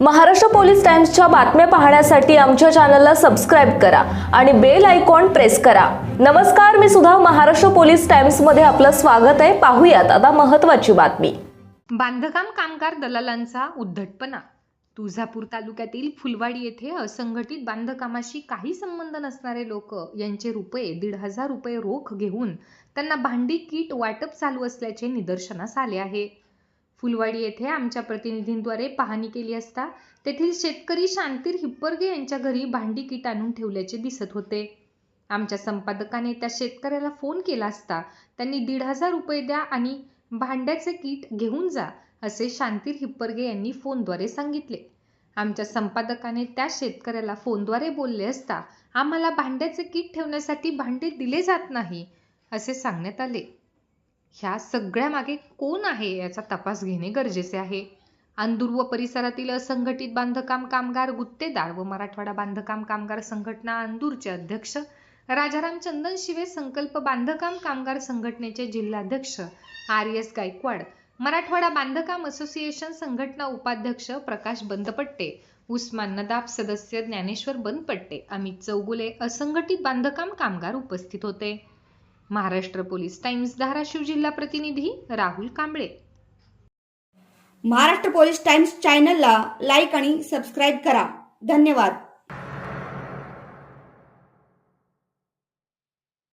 Maharashtra police टाइम्सच्या बातम्या पाहण्यासाठी आमच्या चॅनलला सबस्क्राईब करा आणि बेल आयकॉन प्रेस करा. नमस्कार मी सुद्धा महाराष्ट्र पोलीस टाइम्समध्ये आपलं स्वागत आहे. पाहूयात आता महत्त्वाची बातमी. बांधकाम कामगार दलालांचा उद्धटपणा. तुळजापूर तालुक्यातील फुलवाडी येथे असंघटित बांधकामाशी काही संबंध नसणारे लोक यांचे रुपये दीड हजार रुपये रोख घेऊन त्यांना भांडी किट वाटप चालू असल्याचे निदर्शनास आले आहे. फुलवाडी येथे आमच्या प्रतिनिधींद्वारे पाहणी केली असता तेथील शेतकरी शांतीर हिप्परगे यांच्या घरी भांडी किट आणून ठेवल्याचे दिसत होते. आमच्या संपादकाने त्या शेतकऱ्याला फोन केला असता त्यांनी दीड हजार रुपये द्या आणि भांड्याचे किट घेऊन जा असे शांतीर हिप्परगे यांनी फोनद्वारे सांगितले. आमच्या संपादकाने त्या शेतकऱ्याला फोनद्वारे बोलले असता आम्हाला भांड्याचे किट ठेवण्यासाठी भांडे दिले जात नाही असे सांगण्यात आले. ह्या सगळ्या मागे कोण आहे याचा तपास घेणे गरजेचे आहे. अंदूर व परिसरातील असंघटित बांधकाम कामगार गुत्तेदार व मराठवाडा बांधकाम कामगार संघटना अंदूरचे अध्यक्ष राजाराम चंदन शिवे संकल्प बांधकाम कामगार संघटनेचे जिल्हाध्यक्ष आर एस गायकवाड मराठवाडा बांधकाम असोसिएशन संघटना उपाध्यक्ष प्रकाश बंदपट्टे उस्मान नदाब सदस्य ज्ञानेश्वर बंदपट्टे अमित चौगुले असंघटित बांधकाम कामगार उपस्थित होते. महाराष्ट्र पोलीस टाइम्स धाराशिव जिल्हा प्रतिनिधी राहुल कांबळे. महाराष्ट्र पोलीस टाइम्स चॅनलला लाईक आणि सबस्क्राईब करा. धन्यवाद.